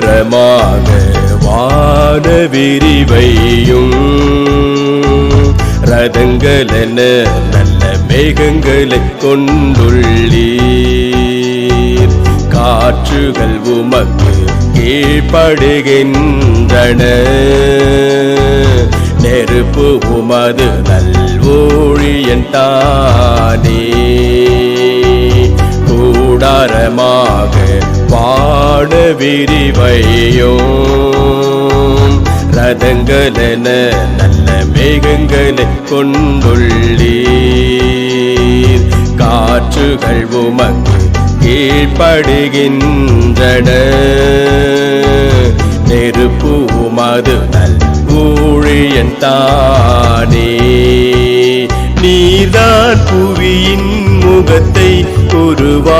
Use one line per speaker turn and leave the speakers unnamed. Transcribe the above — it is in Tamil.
பரமாக வான விரிவையும் ரதங்கள் ரதங்களென நல்ல மேகங்களை கொண்டுள்ளீர். காற்றுகள் உமக்கு கீழ்ப்படுகின்றன. நெருப்பு உமது நல்வூழியன் தானே. கூடாரமாக பாட விரிவையோ. ரதங்களென நல்ல மேகங்களை கொண்டுள்ளீர். காற்றுகள் உமக்கு கீழ்ப்படுகின்றன. நெருப்பு உமது நல் ஊழியன் தானே. நீதான் புவியின் முகத்தை உருவா